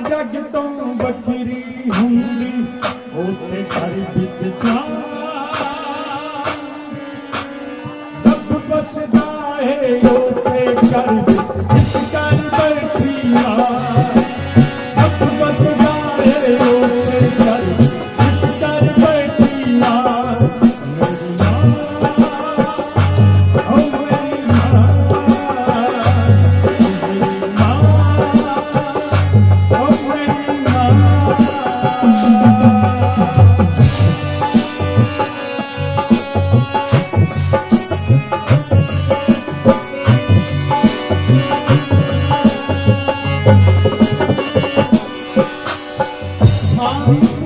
जग तो बखरी oh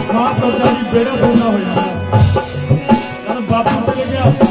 ਮਾਂ ਪ੍ਰਜਾ ਦੀ ਬੇੜਾ ਪੂਰਾ ਹੋਇਆ। ਹੈ ਤਾਂ ਬਾਪੂ ਤੇ ਗਿਆ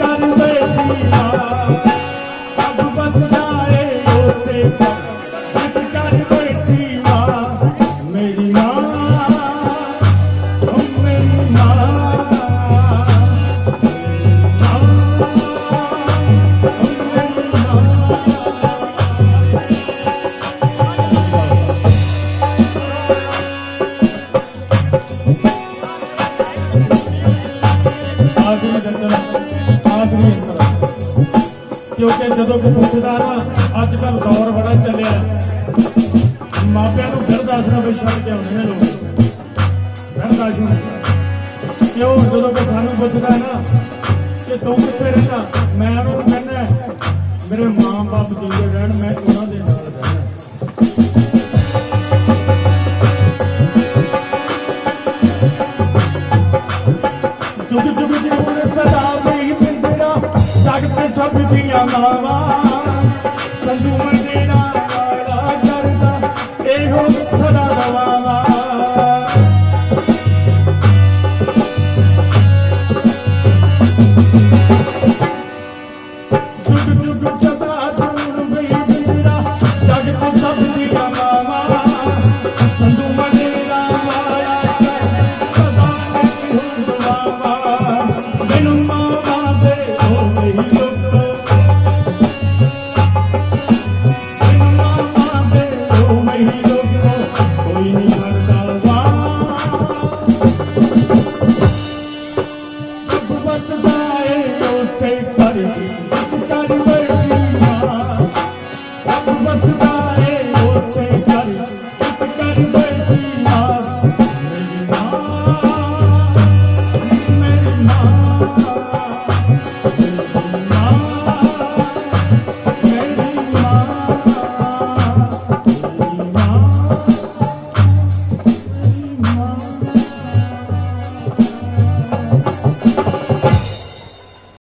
ਜਦੋਂ ਕੋ ਪੁੱਛਦਾ ਨਾ ਅੱਜ ਕੱਲ ਦੌਰ ਬੜਾ ਚੱਲਿਆ। ਮਾਪਿਆਂ ਨੂੰ ਫਿਰ ਦੱਸਣਾ ਵੀ ਛੱਡ ਕੇ ਆਉਂਦੇ ਨੇ ਲੋਕ। ਫਿਰ ਦੱਸਣਾ ਕਿਉਂ ਜਦੋਂ ਕੋ ਸਾਨੂੰ ਪੁੱਛਦਾ ਨਾ ਕਿ ਤੂੰ ਕਿੱਥੇ ਰਹਿੰਦਾ, ਮੈਂ ਉਹਨੂੰ ਕਹਿੰਦਾ, ਮੇਰੇ ਮਾਂ ਬਾਪ ਦੀ ਰਹਿਣ, ਮੈਂ ਉਹਨਾਂ ਦੇ ਨਾਲ ਸਭ ਦੀਆਂ ਮਾਵਾਂ ਸੰਦੂ ਮੰਦੇ ਨਾਲ ਕਰਦਾ ਇਹੋ ਸਦਾ ਰਵਾਵਾ 对